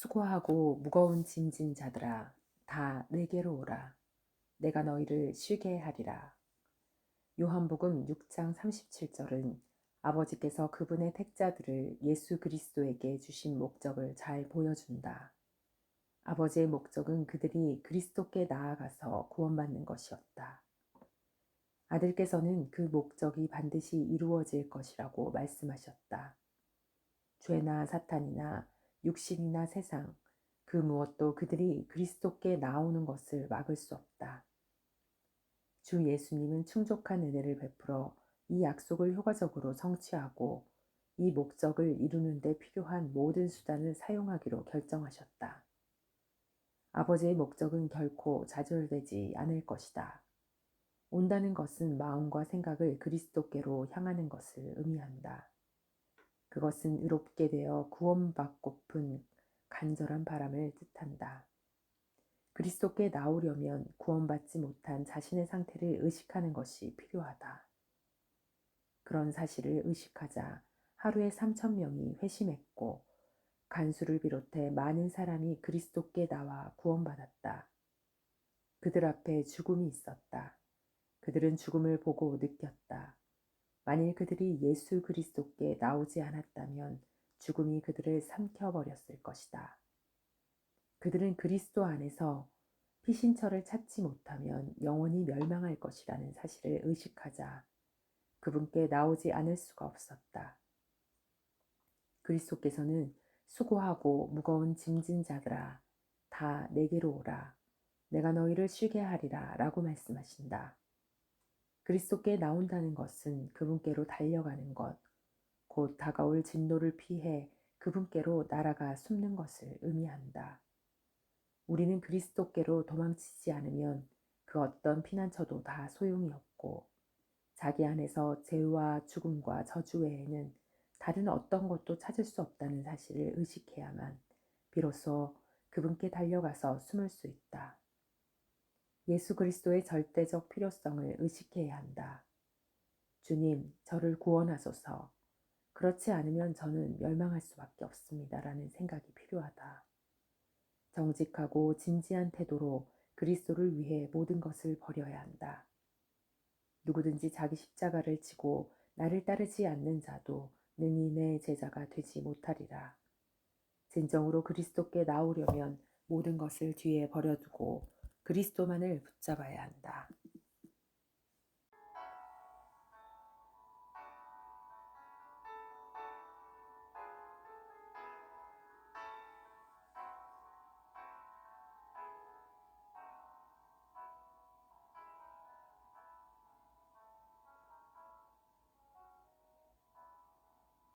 수고하고 무거운 짐진 자들아 다 내게로 오라 내가 너희를 쉬게 하리라. 요한복음 6장 37절은 아버지께서 그분의 택자들을 예수 그리스도에게 주신 목적을 잘 보여준다. 아버지의 목적은 그들이 그리스도께 나아가서 구원받는 것이었다. 아들께서는 그 목적이 반드시 이루어질 것이라고 말씀하셨다. 죄나 사탄이나 육신이나 세상, 그 무엇도 그들이 그리스도께 나오는 것을 막을 수 없다. 주 예수님은 충족한 은혜를 베풀어 이 약속을 효과적으로 성취하고 이 목적을 이루는 데 필요한 모든 수단을 사용하기로 결정하셨다. 아버지의 목적은 결코 좌절되지 않을 것이다. 온다는 것은 마음과 생각을 그리스도께로 향하는 것을 의미한다. 그것은 의롭게 되어 구원받고픈 간절한 바람을 뜻한다. 그리스도께 나오려면 구원받지 못한 자신의 상태를 의식하는 것이 필요하다. 그런 사실을 의식하자 하루에 3천 명이 회심했고 간수를 비롯해 많은 사람이 그리스도께 나와 구원받았다. 그들 앞에 죽음이 있었다. 그들은 죽음을 보고 느꼈다. 만일 그들이 예수 그리스도께 나오지 않았다면 죽음이 그들을 삼켜버렸을 것이다. 그들은 그리스도 안에서 피신처를 찾지 못하면 영원히 멸망할 것이라는 사실을 의식하자 그분께 나오지 않을 수가 없었다. 그리스도께서는 수고하고 무거운 짐진 자들아 다 내게로 오라 내가 너희를 쉬게 하리라 라고 말씀하신다. 그리스도께 나온다는 것은 그분께로 달려가는 것, 곧 다가올 진노를 피해 그분께로 날아가 숨는 것을 의미한다. 우리는 그리스도께로 도망치지 않으면 그 어떤 피난처도 다 소용이 없고 자기 안에서 죄와 죽음과 저주 외에는 다른 어떤 것도 찾을 수 없다는 사실을 의식해야만 비로소 그분께 달려가서 숨을 수 있다. 예수 그리스도의 절대적 필요성을 의식해야 한다. 주님, 저를 구원하소서. 그렇지 않으면 저는 멸망할 수밖에 없습니다. 라는 생각이 필요하다. 정직하고 진지한 태도로 그리스도를 위해 모든 것을 버려야 한다. 누구든지 자기 십자가를 지고 나를 따르지 않는 자도 능히 내 제자가 되지 못하리라. 진정으로 그리스도께 나오려면 모든 것을 뒤에 버려두고 그리스도만을 붙잡아야 한다.